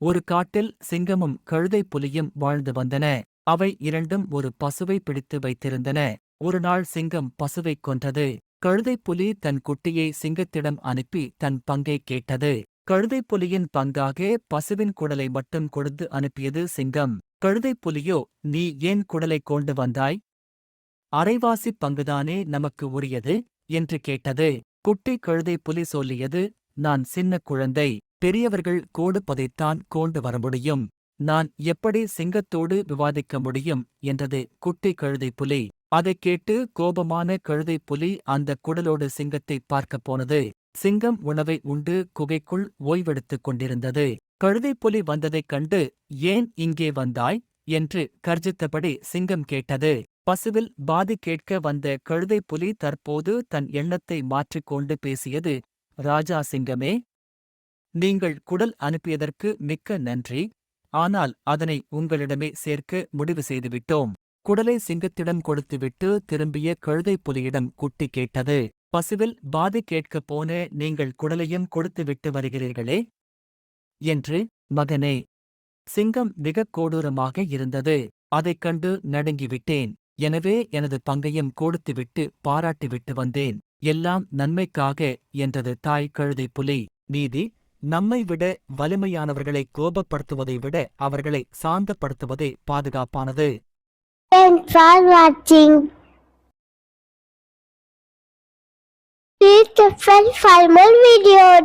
ஒரு காட்டில் சிங்கமும் கழுதை புலியும் வாழ்ந்து வந்தன. அவை இரண்டும் ஒரு பசுவை பிடித்து வைத்திருந்தன. ஒரு நாள் சிங்கம் பசுவைக் கொன்றது. கழுதை புலி தன் குட்டியை சிங்கத்திடம் அனுப்பி தன் பங்கை கேட்டது. கழுதை புலியின் பங்காக பசுவின் குடலை மட்டும் கொடுத்து அனுப்பியது சிங்கம். கழுதை புலியோ நீ ஏன் குடலை கொண்டு வந்தாய்? அரைவாசி பங்குதானே நமக்கு உரியது? என்று கேட்டது. குட்டி கழுதை புலி சொல்லியது நான் சின்ன குழந்தை. பெரியவர்கள் கோடு பதைத்தான் கொண்டு வர முடியும். நான் எப்படி சிங்கத்தோடு விவாதிக்க முடியும்? என்றது குட்டி கழுதை புலி. அதைக் கேட்டு கோபமான கழுதை புலி அந்த குடலோடு சிங்கத்தை பார்க்கப் போனது. சிங்கம் உணவை உண்டு குகைக்குள் ஓய்வெடுத்துக் கொண்டிருந்தது. கழுதை புலி வந்ததைக் கண்டு ஏன் இங்கே வந்தாய்? என்று கர்ஜித்தபடி சிங்கம் கேட்டது. பசுவில் பாதி கேட்க வந்த கழுதை புலி தற்போது தன் எண்ணத்தை மாற்றிக்கொண்டு பேசியது ராஜா சிங்கமே நீங்கள் குடல் அனுப்பியதற்கு மிக்க நன்றி. ஆனால் அதனை உங்களிடமே சேர்க்க முடிவு செய்துவிட்டோம். குடலை சிங்கத்திடம் கொடுத்துவிட்டு திரும்பிய கழுதை புலியிடம் குட்டி கேட்டது பசுவில் பாதி கேட்கப் போன நீங்கள் குடலையும் கொடுத்துவிட்டு வருகிறீர்களே என்று மகனே சிங்கம் மிகக் கொடூரமாக இருந்தது. அதைக் கண்டு நடுங்கிவிட்டேன். எனவே எனது பங்கையும் கொடுத்துவிட்டு பாராட்டிவிட்டு வந்தேன். எல்லாம் நன்மைக்காக என்றது தாய் கழுதை புலி. நீதி நம்மை விட வலிமையானவர்களை கோபப்படுத்துவதை விட அவர்களை சாந்தப்படுத்துவதே பாதுகாப்பானது Thanks for watching. Please subscribe for more videos.